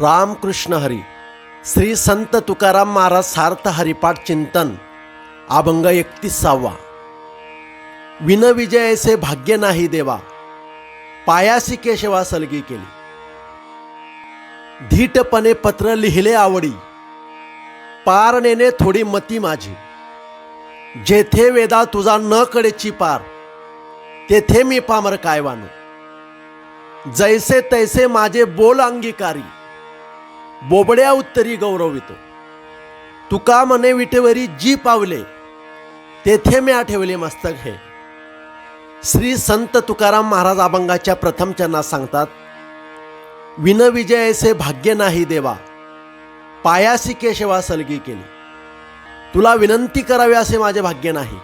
रामकृष्ण हरी श्री संत तुकाराम महाराज सार्थ हरिपाठ चिंतन अभंग एकतीसावा. विनविजयसे भाग्य नाही देवा पायासी केशवा सलगी केली. धीटपणे पत्र लिहिले आवडी पार नेणे थोडी मती माझी. जेथे वेदा तुझा न कडेची पार तेथे मी पामर काय वानू. जैसे तैसे माझे बोल अंगीकारी बोबड्या उत्तरी गौरवितो. तुका मने विटेवरी जी पावले तेथे मी आठवले मस्तक हे. श्री संत तुकाराम महाराज अभंगाच्या प्रथम चरणात सांगतात विनविजयसे भाग्य नाही देवा पायासी केशवा सलगी केली. तुला विनंती करावी असे माझे भाग्य नाही.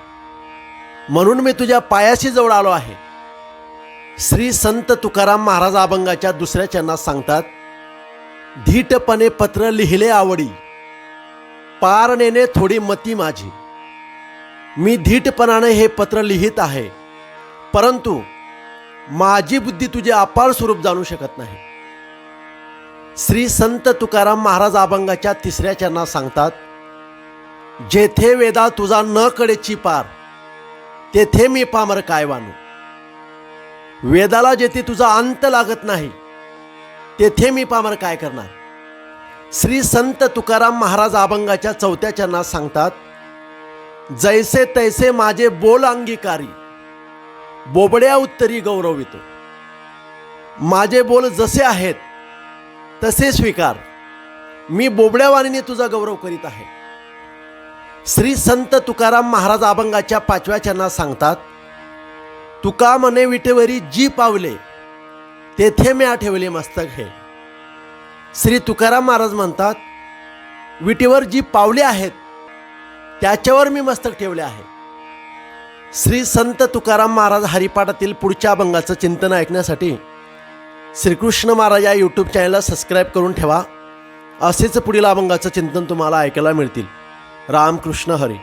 म्हणून मी तुझ्या पायाशी जवळ आलो आहे. श्री संत तुकाराम महाराज अभंगाच्या दुसऱ्या चरणात सांगतात धीटपणे पत्र लिहिले आवडी. पार नेणे थोडी मती माझी. मी धीटपणाने हे पत्र लिहित आहे. परंतु माझी बुद्धी तुझे अपार स्वरूप जाणू शकत नाही. श्री संत तुकाराम महाराज अभंगाच्या तिसऱ्या चरणात सांगतात जेथे वेदा तुझा न कडेची पार तेथे मी पामर काय वाणू वेदाला जेथे तुझा अंत लागत नाही तेथे मी पामर काय करणार? श्री संत तुकाराम महाराज अभंगाच्या चौथ्या चरणात सांगतात जैसे तैसे माझे बोल अंगीकारी बोबड्या उत्तरी गौरवितो. माझे बोल जसे आहेत तसे स्वीकार. मी बोबड्या वाणीने तुझा गौरव करीत आहे. श्री संत तुकाराम महाराज अभंगाच्या पाचव्या चरणात सांगतात तुका मने विटेवरी जी पावले तेथे मी आठवले मस्तक हे. श्री तुकाराम महाराज म्हणतात विटेवर जी पावले आहेत त्याच्यावर मी मस्तक ठेवले आहे. श्री संत तुकाराम महाराज हरिपाठातील पुढच्या अभंगाचं चिंतन ऐकण्यासाठी श्रीकृष्ण महाराज या यूट्यूब चॅनलला सबस्क्राईब करून ठेवा. असेच पुढील अभंगाचं चिंतन तुम्हाला ऐकायला मिळतील. रामकृष्ण हरी.